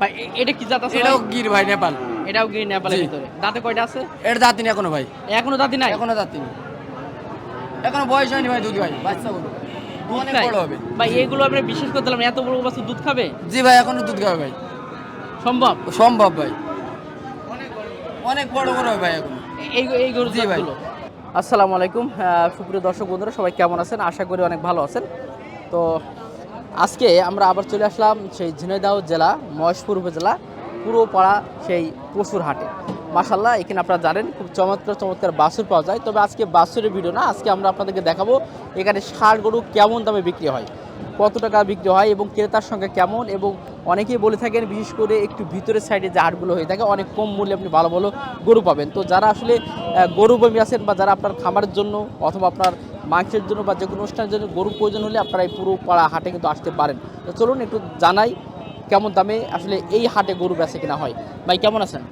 ভাই এটা কি জাত আছে এটাও গির ভাই নেপাল। এটাও গিয়ে নেপালের ভিতরে। দাঁতে কয়টা আছে? এর দাঁতিনি এখনও ভাই। এখনও দাঁতি নাই? এখনও দাঁতিনি এখনও বয়স হয়নি ভাই দুধ ভাই। বাচ্চা গরু। নাই? ভাই এগুলো আমরা বিশেষ করে দিলাম এত বড় বাচ্চা দুধ খাবে? জি ভাই এখনও দুধ খাবে ভাই। সম্ভব? সম্ভব ভাই। অনেক বড় বড় ভাই এখনও। এই এই গরু জি ভাই। আসসালামু আলাইকুম। সুপ্রিয় দর্শক বন্ধুরা সবাই কেমন আছেন? আশা করি অনেক ভালো আছেন। তো আজকে আমরা আবার চলে আসলাম সেই ঝিনাইদহ জেলা, মহেশপুর উপজেলা, পুরোপাড়া সেই পশুর হাটে। মাসাল্লাহ এখানে আপনারা জানেন, খুব চমৎকার চমৎকার বাছুর পাওয়া যায়। তবে আজকে বাছুরের ভিডিও না, আজকে আমরা আপনাদেরকে দেখাবো এখানে ষাঁড় গরু কেমন দামে বিক্রি হয়, কত টাকা বিক্রি হয় এবং ক্রেতার সংখ্যা কেমন এবং অনেকেই বলে থাকেন, বিশেষ করে একটু ভিতরের সাইডে যে হাটগুলো হয়ে থাকে, অনেক কম মূল্যে আপনি ভালো ভালো গরু পাবেন। তো যারা আসলে গরু বমি আছেন বা যারা আপনার খামারের জন্য অথবা আপনার মাংসের জন্য বা যে কোনো অনুষ্ঠানের জন্য গরু প্রয়োজন হলে আপনারা এই পুরো পাড়া হাটে কিন্তু আসতে পারেন। তো চলুন একটু জানাই কেমন দামে আসলে এই হাটে গরু বেচে কিনা হয়। ভাই কেমন আছেন?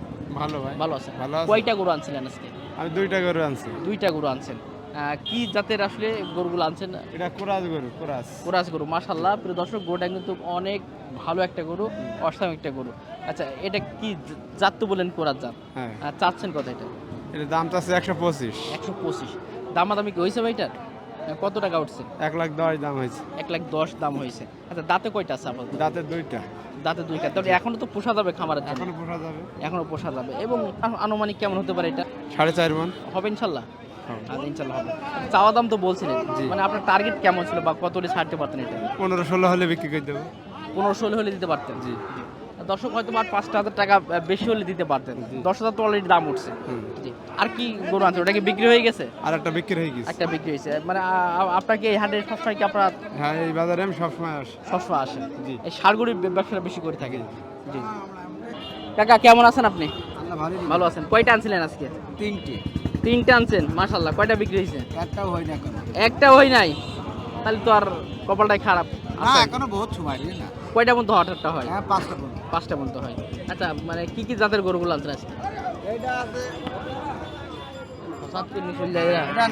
ভালো ভাই। ভালো আছেন? ভালো আছি। কয়টা গরু আনছিলেন আজকে? আমি দুইটা গরু আনছি। দুইটা গরু আনছেন। কি জাতের আসলে গরুগুলো আনছেন? এটা কোরাজ গরু কোরাজ কোরাস গরু মাশাল্লাহ প্রিয় দর্শক গরুটা কিন্তু অনেক ভালো একটা গরু অসাধারণ একটা গরু। আচ্ছা এটা কি জাত তো বলেন কোরাস জাত। হ্যাঁ। চাচ্ছেন কথা এটা? এটা দামটা আছে একশো পঁচিশ। একশো পঁচিশ। দামাদামি কি হয়েছে ভাইটার? কত টাকা উঠছে? এক লাখ দশ দাম হয়েছে। এক লাখ দশ দাম হয়েছে আচ্ছা দাঁতে কয়টা আছে আপাতত দাঁতে দুইটা। দাঁতে দুইটা। তবে এখনও তো পোষা যাবে খামারের জন্য? এখনও পোষা যাবে। এখনও পোষা যাবে। এবং আনুমানিক কেমন হতে পারে এটা? সাড়ে চার মন। হবে ইনশাল্লাহ? আচ্ছা ইনশাল্লাহ হবে। চাওয়া দাম তো বলছিলেন মানে আপনার টার্গেট কেমন ছিল বা কত হলে ছাড়তে পারতেন এটা? পনেরো ষোলো হলে বিক্রি করে দেবো। পনেরো ষোলো হলে দিতে পারতেন? জি। দর্শক হয়তো আর পাঁচটা হাজার টাকা বেশি হলে দিতে পারতেন। দশ হাজার তো অলরেডি দাম উঠছে। আর কি গরু আনছে ওটা কি বিক্রি হয়ে গেছে? আর একটা বিক্রি হয়ে গেছে। একটা বিক্রি হয়েছে। মানে আপনাকে এই হাটে সবসময় কি আপনার হ্যাঁ এই বাজারে আমি সবসময় আসি। সবসময় আসে জি। এই সারগুড়ির ব্যবসাটা বেশি করে থাকে জি। কাকা কেমন আছেন আপনি? ভালো আছেন। কয়টা আনছিলেন আজকে? তিনটে। তিনটা আনছেন? মাশাল্লাহ কয়টা বিক্রি হয়েছে? একটাও হয় না এখনও। একটা হয় নাই? তাহলে তো আর কপালটাই খারাপ। না আচ্ছা, এখনও বহুত সময় না? কয়টা পর্যন্ত হঠাৎটা হয়? হ্যাঁ পাঁচটা পর্যন্ত পাঁচটা পর্যন্ত হয়। আচ্ছা মানে কি কি জাতের গরুগুলো এটা আছে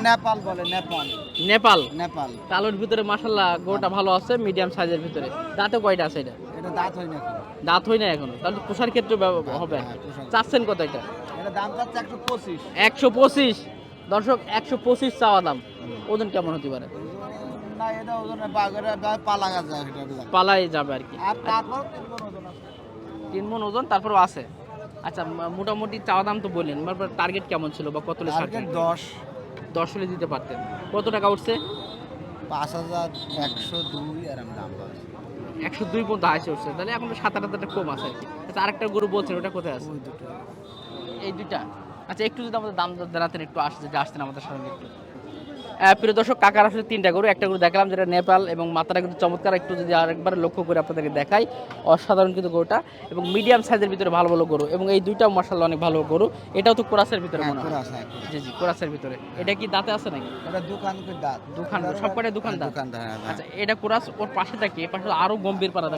নেপাল বলে নেপাল। নেপাল? নেপাল। কালোর ভিতরে মাশাল্লাহ গরুটা ভালো আছে মিডিয়াম সাইজের ভিতরে। দাঁতে কয়টা আছে এটা? এটা দাঁত হয় না এখনও। দাঁত হয় না এখনও? তাহলে পোষার ক্ষেত্রে হবে। হ্যাঁ, চাচ্ছেন কত এটা? এটা দাম চাচ্ছে একশো পঁচিশ। একশো পঁচিশ? দর্শক একশো পঁচিশ চাওয়া দাম। ওজন কেমন হতে পারে? না এটা ওজনে পালা গাছ পালাই যাবে আর কি। আর তারপর তিন মন ওজন আছে। আচ্ছা মোটামুটি চাওয়া দাম তো বললেন টার্গেট কেমন ছিল বা কত টার্গেট দশ। দশ হলে দিতে পারতেন। কত টাকা উঠছে? পাঁচ হাজার একশো দুই দাম একশো দুই পর্যন্ত হাসি উঠছে তাহলে এখন সাত আট হাজার টাকা কম আছে আর কি। আচ্ছা আরেকটা গরু বলছেন ওটা কোথায় আছে? এই দুইটা। আচ্ছা একটু যদি আমাদের দাম জানাতেন একটু আসতে যে আসতেন আমাদের সঙ্গে একটু। প্রিয় দর্শক কাকার আসলে তিনটা গরু একটা গরু দেখালাম যেটা নেপাল এবং মাথাটা কিন্তু চমৎকার। একটু যদি আরেকবার লক্ষ্য করে আপনাদেরকে দেখাই অসাধারণ কিন্তু গরুটা এবং মিডিয়াম সাইজের ভিতরে ভালো ভালো গরু এবং এই দুইটাও মার্শাল্লাহ অনেক ভালো গরু। এটাও তো কোরাসের ভিতরে হ্যাঁ, মনে হয়? হ্যাঁ, করে জি জি কোরাসের ভিতরে। এটা কি দাঁতে আছে নাকি। এটা দোকান দাঁত। দোকান, দাঁত? হ্যাঁ, হ্যাঁ। আচ্ছা এটা কোরাস ওর পাশে থাকে পাশে আরও গম্ভীর পাড়া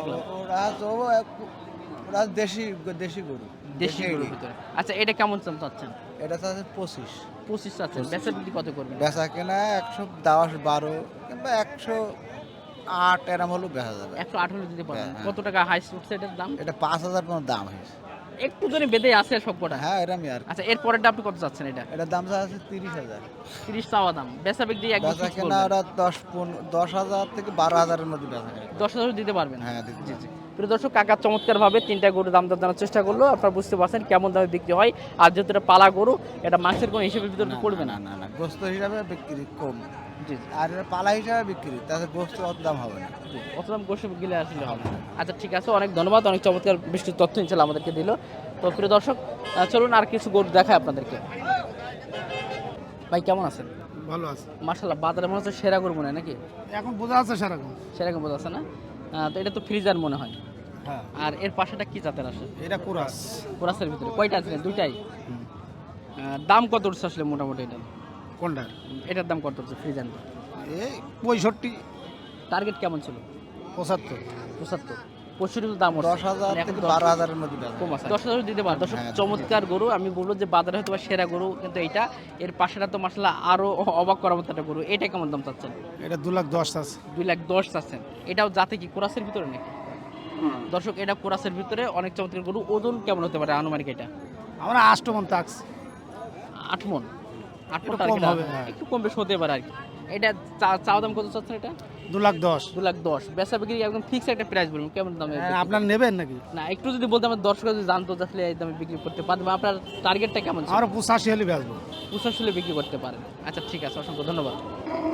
ওরা দেশি দেশি গরু। দেশি গরুর ভিতরে। আচ্ছা এটা কেমন চাচ্ছেন? এটা তো আছে পঁচিশ। পঁচিশ চাচ্ছেন বেচা বিক্রি কত করবেন বেচা কেনা একশো দশ বারো কিংবা একশো আট এরম হলেও বেচা যাবে। একশো আঠারো দিতে পারবেন। হ্যাঁ, কত টাকা হাইস উঠছে এটার দাম? এটা পাঁচ হাজার পর্যন্ত দাম হয়েছে। একটু জনে বেঁধে আছে সব কটা। হ্যাঁ এরমই আর আচ্ছা এর পরেরটা আপনি কত চাচ্ছেন এটা? এটার দাম যা আছে তিরিশ হাজার। তিরিশ চাওয়া দাম। বেচা বিক্রি একদম বেচা কেনা ওরা দশ পনেরো দশ হাজার থেকে বারো হাজারের মধ্যে বেচা দশ হাজার দিতে পারবেন? হ্যাঁ জি জি। প্রিয় দর্শক কাকা চমৎকার ভাবে তিনটা গরু দাম দর জানার চেষ্টা করল। আপনারা বুঝতে পারছেন কেমন দামে বিক্রি হয়। আর যেহেতু এটা পালা গরু এটা মাংসের কোনো হিসেবে ভিতরে পড়বে না না না। না গোস্ত হিসাবে বিক্রি কম। জি আর এটা পালা হিসাবে বিক্রি তাতে গোস্ত অত দাম হবে না। অত দাম গোসে গেলে আসলে হবে না। আচ্ছা ঠিক আছে অনেক ধন্যবাদ অনেক চমৎকার বেশ কিছু তথ্য ইনশাল্লাহ আমাদেরকে দিল। তো প্রিয় দর্শক চলুন আর কিছু গরু দেখায় আপনাদেরকে। ভাই কেমন আছেন? ভালো আছে। মার্শাল্লাহ বাজারে মনে হচ্ছে সেরা গরু মনে হয় নাকি? এখন বোঝা আছে সেরকম সেরকম বোঝা আছে না? তো এটা তো ফ্রিজার মনে হয়। হ্যাঁ। আর এর পাশেটা কি জাতের আসে এটা কোরাস। কোরাসের ভিতরে। কয়টা আছে? দুইটাই? দাম কত উঠছে আসলে মোটামুটি এটা? কোনটা? এটার দাম কত উঠছে ফ্রিজার এই পঁয়ষট্টি। টার্গেট কেমন ছিল? পঁচাত্তর। পঁচাত্তর। পঁয়ষট্টি দাম দশ হাজার মানে থেকে দশ- বারো হাজারের মধ্যে কম আছে। দশ হাজার দিতে পারে। দর্শক হ্যাঁ, চমৎকার গরু। আমি বলব যে বাজারে হয়তো সেরা গরু কিন্তু এইটা। এর পাশেটা তো মাসালা আরও অবাক করার মতো একটা গরু। এটা কেমন দাম চাচ্ছেন? এটা দু লাখ দশ আছে। দুই লাখ দশ চাচ্ছেন। এটাও যাতে কি কোরাসের ভিতরে নাকি? দর্শক এটা কোরাসের ভিতরে অনেক চমৎকার গরু। ওজন কেমন হতে পারে আনুমানিক এটা? আমরা আট মন। আট মন একটু কম হবে, হ্যাঁ। একটু কম বেশ হতে পারে আর কি। এটা চা- চাওয়া দাম কত চাচ্ছেন এটা? দু লাখ দশ। দু লাখ দশ। বেচা বিক্রি একদম ফিক্স একটা প্রাইস বলুন কেমন দামে হ্যাঁ, আপনার নেবেন নাকি? না একটু যদি বলতে আমার দর্শক যদি জানতো আসলে এই দামে বিক্রি করতে পারবে আপনার টার্গেটটা কেমন ছিল? আমরা পঁচাশি হলে বেচবো। পঁচাশি হলে বিক্রি করতে পারেন। আচ্ছা ঠিক আছে অসংখ্য ধন্যবাদ।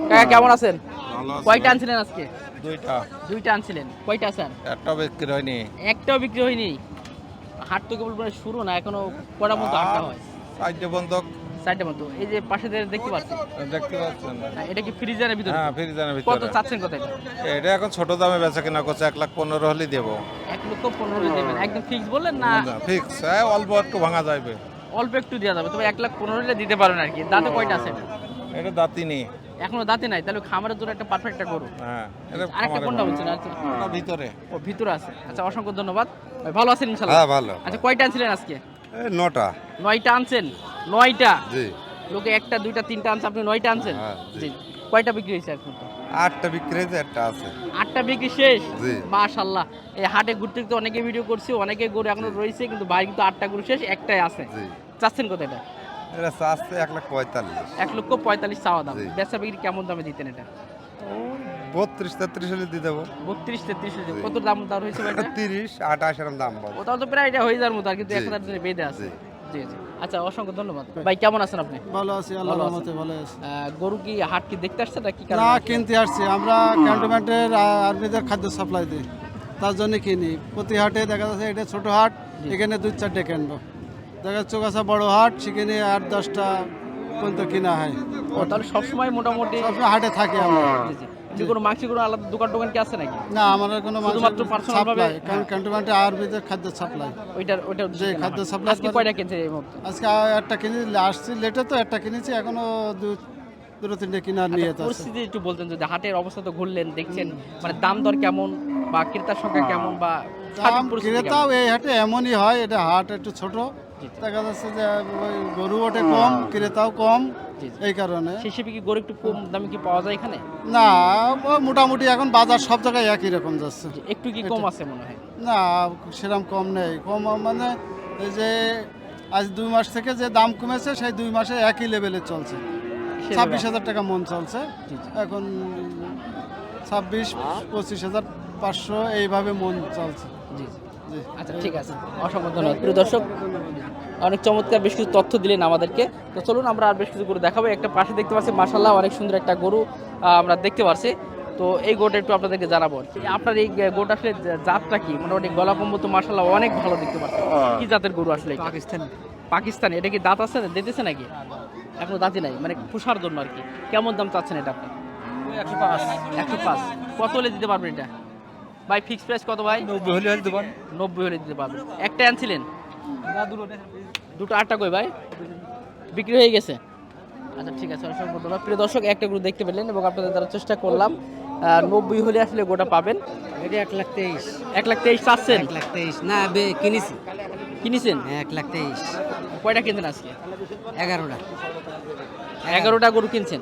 কাকা কেমন আছেন? কয়টা আনছিলেন আজকে? দুইটা। দুইটা আনছিলেন। কয়টা আছেন? একটা বিক্রি হয়নি। একটাও বিক্রি হয়নি। হাট তো কেবল শুরু না এখনও কটা মতো হাটটা হয়। চারটে বন্ধক। চারটে মতো। এই যে পাশে দেখতে দেখতে পাচ্ছেন। হ্যাঁ, এটা কি ফ্রিজারের ভিতরে? হ্যাঁ ফ্রিজানের কত চাচ্ছেন কত এটা এটা এখন ছোট দামে বেচা কিনা করছে এক লাখ পনেরো হলে দেবো। এক লক্ষ পনেরো দেবেন। একদম ফিক্স বললেন না? ফিক্স হ্যাঁ অল্প একটু ভাঙা যাবে। অল্প একটু দেওয়া যাবে তবে এক লাখ পনেরো হলে দিতে আর কি। দাঁতে কয়টা আছে? এটা? দাঁতি নেই। এখনও দাঁতে নাই তাহলে খামারের জন্য একটা পারফেক্ট একটা গরু। হ্যাঁ আরেকটা কোনটা। বলছেন ভিতরে। ও ভিতরে আছে। আচ্ছা অসংখ্য ধন্যবাদ। ভালো আছেন ইনশাল্লাহ হ্যাঁ ভালো। আচ্ছা কয়টা আনছিলেন আজকে? নটা। নয়টা আনছেন? নয়টা? জি। লোকে একটা দুইটা তিনটা আনছে আপনি নয়টা আনছেন? হ্যাঁ, জি। কয়টা বিক্রি হয়েছে এখন? আটটা বিক্রি হয়েছে একটা আছে। আটটা বিক্রি শেষ? জি। মাশাল্লাহ এই হাটে ঘুরতে ঘুরতে অনেকে ভিডিও করছি অনেকে গরু এখনও রয়েছে কিন্তু ভাই কিন্তু আটটা গরু শেষ একটাই আছে। জি। চাচ্ছেন কত এটা? এটা আসছে এক লাখ পঁয়তাল্লিশ। এক লক্ষ পঁয়তাল্লিশ চাওয়া দাম। বেচা বিক্রি কেমন দামে দিতেন এটা? বত্রিশ তেত্রিশ হলে দিয়ে দেবো। বত্রিশ তেত্রিশ জি। কত দাম তার হয়েছে ভাই? তিরিশ আঠাশ এরকম দাম ওটাও তো প্রায় এটা হয়ে যাওয়ার মতো আর কিন্তু। এক হাজার জন্য বেঁধে আছে। জি। জি আচ্ছা অসংখ্য ধন্যবাদ। ভাই কেমন আছেন আপনি? ভালো আছি আল্লাহর ভালো রহমতে ভালো আছি। গরু কি হাট কি দেখতে আসছে না কি না? কিনতে আসছি। আমরা ক্যান্টনমেন্টের আর্মিদের খাদ্য সাপ্লাই দিই। তার জন্য কিনি। প্রতি হাটে দেখা যাচ্ছে এটা ছোট হাট এখানে দুই চারটে কিনবো। দেখা যাচ্ছে চৌগাছা বড় হাট সেখানে আট দশটা পর্যন্ত কিনা হয়। তাহলে সবসময় মোটামুটি সবসময় হাটে থাকে আমরা। জি। কোনো মাংস কোনো আলাদা দোকান টোকান কি আছে নাকি? না আমাদের কোনো শুধুমাত্র সাপ্লাই ভাবে- কারণ ক্যান্টনমেন্টে আর্মিদের খাদ্য সাপ্লাই ওইটার ওইটার যে খাদ্য supply আজকে কয়টা কিনছে এই মুহূর্তে? আজকে একটা কিনে আসছি লেটে তো একটা কিনেছি এখনও দুটো তিনটে কিনার নিয়ে তো আচ্ছা, পরিস্থিতি একটু বলতেন যদি হাটের অবস্থা তো ঘুরলেন দেখছেন মানে দাম দর কেমন বা ক্রেতার সংখ্যা কেমন বা দাম ক্রেতাও এই হাটে এমনই হয় এটা হাট একটু ছোট। দেখা যাচ্ছে যে গরু ওঠে কম ক্রেতাও কম। এই কারণে। সেই হিসেবে কি গরু একটু কম দামে কি পাওয়া যায় এখানে? না মোটামুটি এখন বাজার সব জায়গায় একই রকম যাচ্ছে। একটু কি কম আছে মনে হয়? না সেরকম কম নেই। কম মানে এই যে আজ দুই মাস থেকে যে দাম কমেছে সেই দুই মাসে একই লেভেলে চলছে। ছাব্বিশ হাজার টাকা মন চলছে। এখন ছাব্বিশ পঁচিশ হাজার পাঁচশো এইভাবে মন চলছে। জি জি। আচ্ছা ঠিক আছে। অসংখ্য ধন্যবাদ। প্রিয় দর্শক অনেক চমৎকার বেশ কিছু তথ্য দিলেন আমাদেরকে। তো চলুন আমরা আর বেশ কিছু গরু দেখাবো। একটা পাশে দেখতে পাচ্ছি মাসাল্লাহ অনেক সুন্দর একটা গরু আমরা দেখতে পাচ্ছি তো এই গোটা একটু আপনাদেরকে জানাব। কি। আপনার এই গোটা আসলে জাতটা কি? মোটামুটি গলা কম্বল তো মাসাল্লাহ অনেক ভালো দেখতে পাচ্ছি কি জাতের গরু আসলে পাকিস্তান। পাকিস্তান। এটা কি দাঁত আছে দিতেছে নাকি? এখনও দাঁতই নাই। মানে পুষার জন্য আর কি। কেমন দাম চাচ্ছেন এটা আপনি? একশো পাঁচ। একশো পাঁচ। কত হলে দিতে পারবেন এটা? ভাই ফিক্স প্রাইস কত ভাই? নব্বই হলে হলে দেবেন নব্বই হলে দিতে পারবেন। একটা আনছিলেন? দুটো আটটা কই ভাই? বিক্রি হয়ে গেছে। আচ্ছা ঠিক আছে অসংখ্য ধন্যবাদ। প্রিয় দর্শক একটা গরু দেখতে পেলেন এবং আপনাদের দ্বারা চেষ্টা করলাম। নব্বই হলে আসলে গোটা পাবেন। এটা এক লাখ তেইশ। এক লাখ তেইশ চাচ্ছেন এক লাখ তেইশ। না বে কিনেছি। কিনেছেন? এক লাখ তেইশ। কয়টা কিনছেন আজকে? এগারোটা। এগারোটা গরু কিনছেন?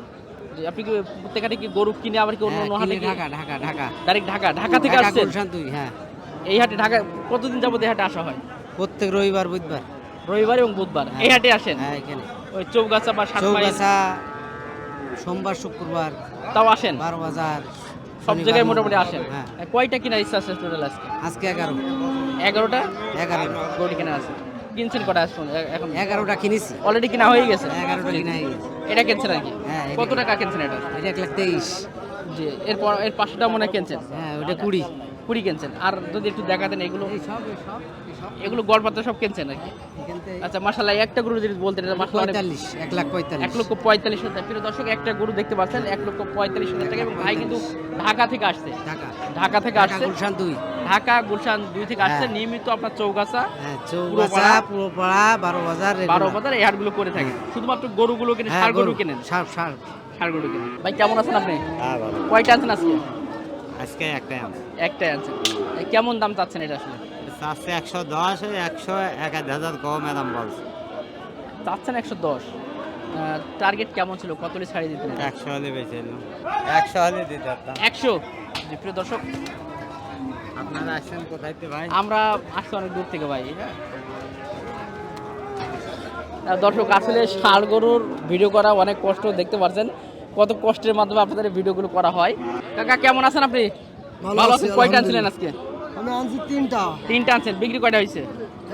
আপনি কি প্রত্যেকটা কি গরু কিনে আবার কি অন্য হ্যাঁ, অন্য হাটে ঢাকা ঢাকা ঢাকা। ডাইরেক্ট ঢাকা ঢাকা থেকে আসছেন? হ্যাঁ। এই হাটে ঢাকা কতদিন যাবত এই হাটে আসা হয়? প্রত্যেক রবিবার বুধবার। রবিবার এবং বুধবার এই হাটে আসেন? হ্যাঁ এখানে। ওই চৌগাছা বা চৌগাছা সোমবার শুক্রবার তাও আসেন? বারো বাজার সব জায়গায় মোটামুটি আসেন? হ্যাঁ। কয়টা কেনার ইচ্ছা আছে টোটাল আজকে? আজকে এগারো। এগারোটা? এগারোটা গরু কেনা আছে। কিনছেন কটা এখন? এগারোটা কিনেছি। অলরেডি কিনা হয়ে গেছে? এগারোটা কিনা হয়ে গেছে। এটা কিনছেন আর কি? হ্যাঁ, কত টাকা কিনছেন এটা? এটা এক লাখ তেইশ। জি এরপর এর পাঁচটা মনে হয় কিনছেন? হ্যাঁ ওটা কুড়ি। কুড়ি কিনছেন। আর যদি একটু দেখাতেন এগুলো। সব সব। এগুলো গড়পাতা সব কিনছেন আর কি আচ্ছা মাসাল্লাহ একটা গরু যদি বলতেন মাসাল্লাহ পঁয়তাল্লিশ এক লাখ এক লক্ষ পঁয়তাল্লিশ হাজার। প্রিয় দর্শক একটা গরু দেখতে পাচ্ছেন এক লক্ষ পঁয়তাল্লিশ হাজার টাকা। এবং ভাই কিন্তু ঢাকা থেকে আসছে। ঢাকা। ঢাকা থেকে আসছে। গুলশান দুই। ঢাকা গুলশান দুই থেকে আসছে। হ্যাঁ। নিয়মিত আপনার চৌগাছা হ্যাঁ চৌগাছা পুরোপাড়া বারো বাজার বারো বাজার এই হাটগুলো করে থাকে শুধুমাত্র গরুগুলো কিনে হ্যাঁ সার গরু কিনেন? সার সার। সার গরু কিনেন। ভাই কেমন আছেন আপনি? হ্যাঁ ভালো। কয়টা আনছেন আজকে? আজকে একটাই আছে একটাই আনছেন। কেমন দাম চাচ্ছেন এটা আসলে? চারশো একশো দশ একশো এক হাজার কম ম্যাডাম বলছে। চাচ্ছেন একশো দশ। টার্গেট কেমন ছিল? কতলি ছাড়িয়ে দিতেন? একশো হলে বেঁচে একশো হলে দিতে পারতাম। একশো? প্রিয় দর্শক। আপনারা আসছেন কোথায় ভাই? আমরা আসছি অনেক দূর থেকে ভাই হ্যাঁ। দর্শক আসলে ষাড় গরুর ভিডিও করা অনেক কষ্ট দেখতে পাচ্ছেন কত কষ্টের মাধ্যমে আপনাদের ভিডিওগুলো করা হয়। কাকা কেমন আছেন আপনি? ভালো আছেন? কয়টা আনছিলেন আজকে? আমি আনছি তিনটা। তিনটা আনছেন বিক্রি কয়টা হয়েছে?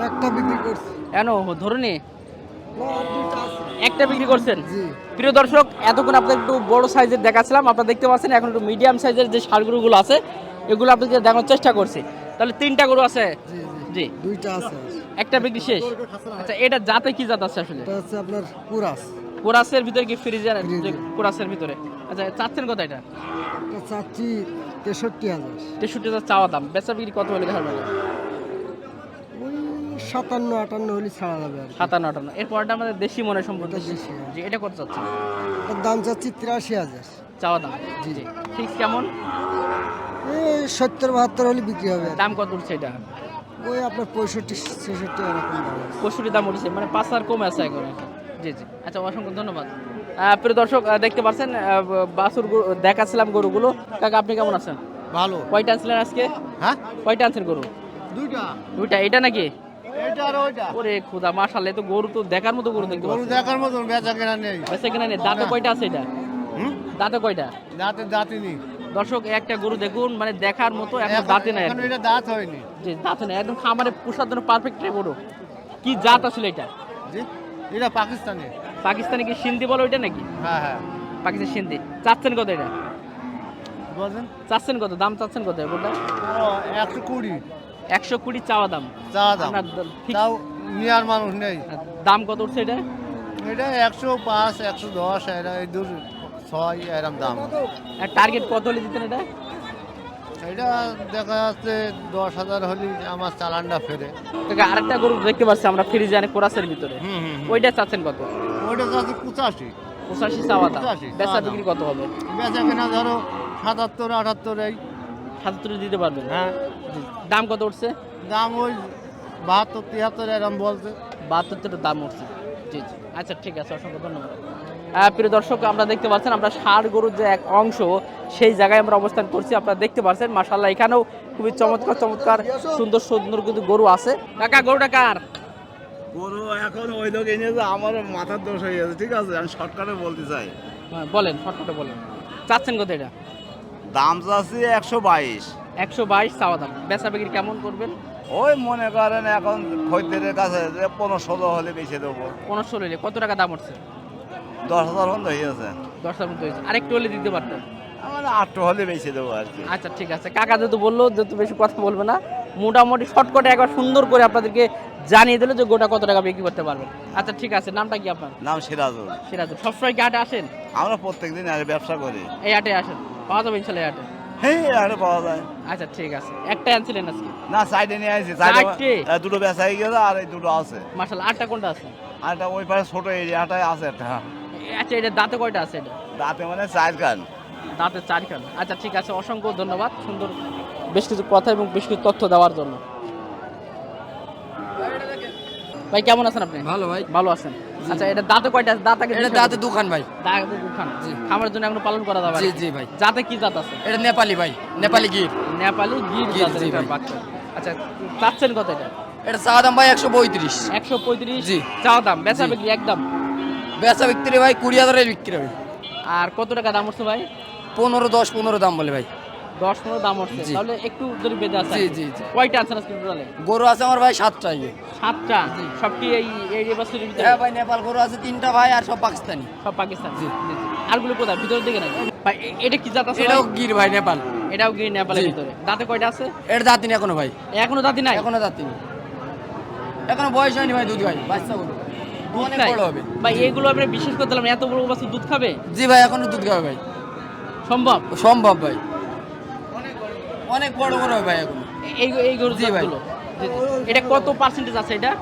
একটা বিক্রি করছি। কেন? ধরুন। একটা বিক্রি করছেন? প্রিয় দর্শক এতক্ষণ আপনাদের একটু বড় সাইজের দেখাচ্ছিলাম। আপনারা দেখতে পাচ্ছেন এখন একটু মিডিয়াম সাইজের যে ষাড় গরুগুলো আছে এগুলো আপনাদের দেখানোর চেষ্টা করছি। তাহলে তিনটা গরু আছে? জি দুইটা আছে। একটা বিক্রি শেষ। আচ্ছা এটা জাতে কি জাত আছে আসলে? এটা হচ্ছে আপনার পুরাস কোরাসের ভিতরে কি ফ্রিজের। কোরাসের ভিতরে? আচ্ছা চাচ্ছেন কত এটা? চাচ্ছি তেষট্টি হাজার। তেষট্টি হাজার চাওয়া দাম। বেচা বিক্রি কত হলে দেখা যাবে? ওই সাতান্ন আটান্ন হলে ছাড়া যাবে আর কি। সাতান্ন আটান্ন। এরপরটা আমাদের দেশি মনে সম্পর্ক এটা দেশি, হ্যাঁ। জি এটা কত চাচ্ছে এটার দাম চাচ্ছি তিরাশি হাজার। চাওয়া দাম জি। জি। ঠিক কেমন? এই সত্তর বাহাত্তর হলে বিক্রি হবে আর কি। দাম কত উঠছে এটা? ওই আপনার পঁয়ষট্টি ছেষট্টি এরকম দাম। আছে। পঁয়ষট্টি দাম উঠেছে মানে পাঁচ হাজার কমে আছে এখন। জি জি। আচ্ছা অসংখ্য ধন্যবাদ। প্রিয় দর্শক দেখতে পাচ্ছেন গরু- দেখাচ্ছিলাম গরুগুলো। কাকা আপনি কেমন আছেন? ভালো। কয়টা আনছিলেন আজকে? হ্যাঁ? কয়টা আনছেন গরু? দুইটা। দুইটা। এটা নাকি? ওরে খুদা মাশাল্লাহ তো গরু তো দেখার মতো গরু দেখতে গরু দেখার মতন বেচা কেনা নেই। বেঁচে কিনা নেই। দাঁতে কয়টা আছে এটা? হুম? দাঁতে কয়টা? দাঁতে দাঁতই নেই। দর্শক একটা গরু দেখুন মানে দেখার মতো এখন দাঁতে নাই আর এখন এটা দাঁত হয়নি। যে দাঁতে নাই। একদম খামারে পোষার জন্য পারফেক্ট গরু। কি জাত আসলে এটা? জি এটা পাকিস্তানি পাকিস্তানি কি সিন্ধি বলো ওইটা নাকি? হ্যাঁ হ্যাঁ। পাকিস্তানি সিন্ধি। চাচ্ছেন কত এটা? বলছেন চাচ্ছেন কত? দাম চাচ্ছেন কত ও একশো কুড়ি। একশো কুড়ি চাওয়া দাম। চা দাম। তাও নেওয়ার মানুষ নেই। দাম কত উঠছে এটা? এটা একশো পাঁচ একশো দশ এরা এই দূর ছয় এরম দাম। টার্গেট কত হলে দিতেন এটা? এটা দেখা যাচ্ছে দশ হাজার হলে আমার চালানটা ফেরে। আরেকটা গরু দেখতে পাচ্ছি আমরা ফ্রিজানে কোরাসের ভিতরে। ওইটা চাচ্ছেন কত? ওইটা যাচ্ছে পঁচাশি। পঁচাশি চাওয়া বেচা বিক্রি কত হবে? বেচা কেনা ধরো সাতাত্তর আটাত্তর এই। সাতাত্তর দিতে পারবেন? হ্যাঁ। দাম কত উঠছে? দাম ওই বাহাত্তর তিয়াত্তর এরম বলছে। বাহাত্তর দাম উঠছে। জি জি। আচ্ছা ঠিক আছে অসংখ্য ধন্যবাদ। প্রিয় দর্শক আমরা দেখতে পাচ্ছেন আমরা ষাড় গরুর যে এক অংশ সেই জায়গায় আমরা অবস্থান করছি। আপনারা দেখতে পাচ্ছেন মাশাল্লাহ এখানেও খুবই চমৎকার চমৎকার সুন্দর সুন্দর কিন্তু গরু আছে। কাকা গরুটা কার? গরু এখন ওই লোক এনে আমার মাথার দোষ হয়ে গেছে ঠিক আছে? আমি শর্টকাটে বলতে চাই। হ্যাঁ, বলেন ফটোটা বলেন। চাচ্ছেন কত এটা? দাম চাচ্ছি একশো বাইশ। একশো বাইশ চাওয়া দাম। বেচা বিক্রি কেমন করবেন? ওই মনে করেন এখন খদ্দের কাছে পনেরো ষোলো হলে বেঁচে দেবো। পনেরো ষোলো হলে। কত টাকা দাম উঠছে? দশ হাজার হয়ে দশ হাজার মতো হয়েছে আরেকটু হলে দিতে পারতেন? আমার হলে বেঁচে দেবো আর কি। আচ্ছা ঠিক আছে। কাকা যেহেতু বলল যেহেতু বেশি কথা বলবে না মোটামুটি শর্টকাটে একবার সুন্দর করে আপনাদেরকে জানিয়ে দিল যে গোটা কত টাকা বিক্রি করতে পারবেন। আচ্ছা ঠিক আছে। নামটা কি আপনার? নাম সিরাজুল। সিরাজুল। সবসময় কি হাটে আসেন? আমরা আর ব্যবসা করি। এই হাটে আসেন। পাওয়া যাবে ইনশাল্লাহ হাটে হ্যাঁ আরে পাওয়া যায়। আচ্ছা ঠিক আছে। একটাই আনছিলেন আজকে? না সাইডে নিয়ে আসি সাইডে দুটো বেচা হয়ে গেছে আর এই দুটো আছে। মার্শাল আটটা কোনটা আছে? আর ওই পাশে ছোট এরিয়াটায় আছে একটা আচ্ছা এটা দাঁতে কয়টা আছে এটা? দাঁতে মানে চার কান। দাঁতে চারখান আচ্ছা ঠিক আছে অসংখ্য ধন্যবাদ। সুন্দর বেশ কিছু কথা এবং বেশ কিছু তথ্য দেওয়ার জন্য। ভাই কেমন আছেন আপনি? ভালো ভাই। ভালো আছেন? আচ্ছা এটা দাঁতে কয়টা আছে? দাঁত আগে এটা দাঁতে দোকান ভাই। দাঁতে দুখান। খামারের জন্য এখনও পালন করা যাবে জি জি ভাই। জাতে কি জাত আছে? এটা নেপালি ভাই। নেপালি গির। নেপালি গির গির, জাতের জি একটা ভাই। বাচ্চা। আচ্ছা চাচ্ছেন কত এটা? এটা চা দাম ভাই একশো পঁয়ত্রিশ। একশো পঁয়ত্রিশ? জি। চাওয়া দাম বেচা বিক্রি একদম? বেচা বিক্রি ভাই কুড়ি হাজারের বিক্রি হবে। আর কত টাকা দাম হচ্ছে ভাই? পনেরো দশ পনেরো দাম বলে ভাই। দশ পনেরো দাম জি। তাহলে একটু যদি বেঁধে আছে জি, জি, জি। কয়টা আছেন আজকে টোটালে গরু আছে আমার ভাই সাতটা ইয়ে সাতটা? সব কি এই এই বছরের ভিতরে? হ্যাঁ ভাই নেপাল গরু আছে তিনটা ভাই আর সব পাকিস্তানি। সব পাকিস্তান। জি। আরগুলো কোথায়? ভিতরের দিকে নাকি? ভাই এটা কি জাত আছে এটাও গির ভাই নেপাল। এটাও গিয়ে নেপালের ভিতরে। দাঁতে কয়টা আছে? এটা দাঁতিনি এখনও ভাই। এখনও দাঁতি নাই? এখনও দাঁতিনি এখনও বয়স হয়নি ভাই দুধ ভাই বাচ্চা গরু। দুধ খায়? ভাই এগুলো আপনি বিশেষ করে দিলাম এত বড় বাচ্চা দুধ খাবে? জি ভাই এখনও দুধ খাবে ভাই। সম্ভব? সম্ভব ভাই। অনেক বড় বড় ভাই এখন এই এই গরু জি ভাই। জাতগুলো। জি, জি। এটা কত পার্সেন্টেজ আছে এটা?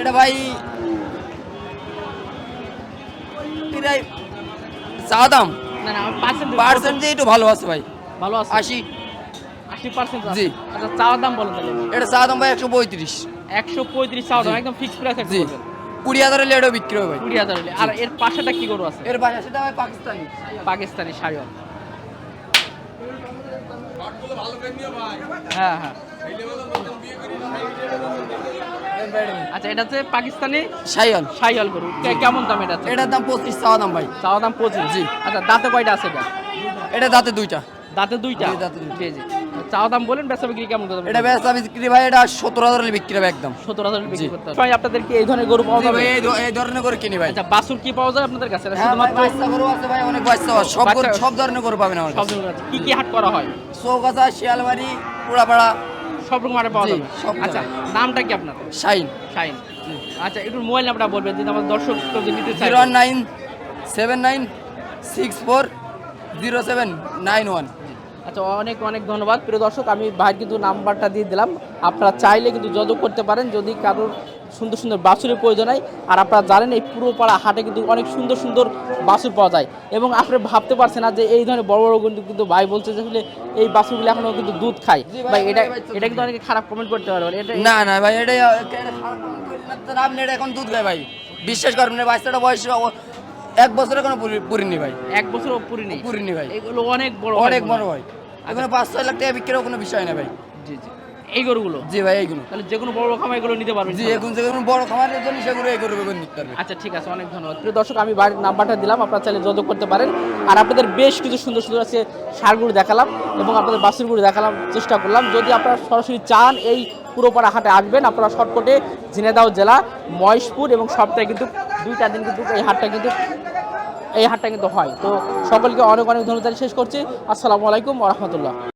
এটা ভাই প্রায় চা দাম। না না পার্সেন্ট পার্সেন্ট দিয়ে একটু ভালো আছে ভাই। ভালো আছে? আশি। আশি পার্সেন্ট জি। আচ্ছা চাওয়ার দাম বলেন তাহলে। এটা দাম ভাই একশো পঁয়ত্রিশ। একশো পঁয়ত্রিশ দাম একদম ফিক্স প্রাইস জি। কুড়ি হাজার হলে বিক্রি হবে কুড়ি হাজার হলে আর এর পাশেটা কি গরু আছে? এর বাসা সেটা পাকিস্তানি। পাকিস্তানি শাড়ি হ্যাঁ হ্যাঁ। আচ্ছা এটা হচ্ছে পাকিস্তানি সাইয়াল সাইয়াল গরু। কেমন দাম এটা এটার দাম পঁচিশ চাওয়া দাম ভাই। চাওয়া দাম পঁচিশ? জি। আচ্ছা দাঁতে কয়টা আছে এটা? এটা দাঁতে দুইটা। দাঁতে দুইটা? দাঁতে। জি জি। চাওয়া দাম বলেন বেচা বিক্রি কেমন করতে এটা ব্যস্ত বিক্রি ভাই এটা সত্তর হাজার বিক্রি হবে একদম। সত্তর হাজার বিক্রি করতে হবে। আপনাদের কি এই ধরনের গরু পাওয়া যাবে? এই ধরনের করে কিনি ভাই। আচ্ছা বাছুর কি পাওয়া যায় আপনাদের কাছে? হ্যাঁ ভাই, শুধুমাত্র বাচ্চা গরু আছে ভাই অনেক বাচ্চা সব গরু সব ধরনের গরু পাবেন আমার সব। কি কি হাট করা হয়? চৌকাছা শিয়ালবাড়ি পুরাপাড়া। সব রকম হাটে পাওয়া যাবে। আচ্ছা নামটা কি আপনার শাইন শাইন আচ্ছা একটু মোবাইল নাম্বারটা বলবেন যদি আমার দর্শক যদি নিতে চায়। Zero nine seven nine six four zero seven nine one. আচ্ছা অনেক অনেক ধন্যবাদ। প্রিয় দর্শক আমি ভাই কিন্তু নাম্বারটা দিয়ে দিলাম। আপনারা চাইলে কিন্তু যোগাযোগ করতে পারেন যদি কারোর সুন্দর সুন্দর বাছুরের প্রয়োজন হয়। আর আপনারা জানেন এই পুরো পাড়া হাটে কিন্তু অনেক সুন্দর সুন্দর বাছুর পাওয়া যায়। এবং আপনি ভাবতে পারছেন না যে এই ধরনের বড় বড় কিন্তু কিন্তু ভাই বলছে যে আসলে এই বাছুরগুলো এখনও কিন্তু দুধ খায়। ভাই, এটা এটা কিন্তু অনেকে খারাপ কমেন্ট করতে পারবেন এটা না না ভাই এটাই আপনি এটা এখন দুধ খায় ভাই। বিশ্বাস করবেন বাচ্চাটা বয়স এক বছরে কোনো পুরিনি ভাই। এক বছর পুরি নেই পুরিনি ভাই। এগুলো অনেক বড় অনেক বড় ভাই। এখানে পাঁচ ছয় লাখ টাকা বিক্রিও কোনো বিষয় না ভাই। জি জি। এই গরুগুলো? জি ভাই এইগুলো। তাহলে যে কোনো বড় খামার এগুলো নিতে পারবেন জি এখন যে কোনো বড় খামারের জন্য সেগুলো এই গরু নিতে পারবে আচ্ছা ঠিক আছে অনেক ধন্যবাদ। প্রিয় দর্শক আমি বাড়ির নাম্বারটা দিলাম আপনারা চাইলে যোগাযোগ করতে পারেন। আর আপনাদের বেশ কিছু সুন্দর সুন্দর আছে সারগুলো দেখালাম এবং আপনাদের বাসুরগুলো দেখালাম চেষ্টা করলাম। যদি আপনারা সরাসরি চান এই পুরোপাড়া হাটে আসবেন আপনারা শর্টকটে ঝিনেদাও জেলা মহেশপুর এবং সপ্তাহে কিন্তু দুইটা দিন কিন্তু এই হাটটা কিন্তু এই হাটটা কিন্তু হয়। তো সকলকে অনেক অনেক ধন্যবাদ শেষ করছি। আসসালামু আলাইকুম রহমতুল্লাহ।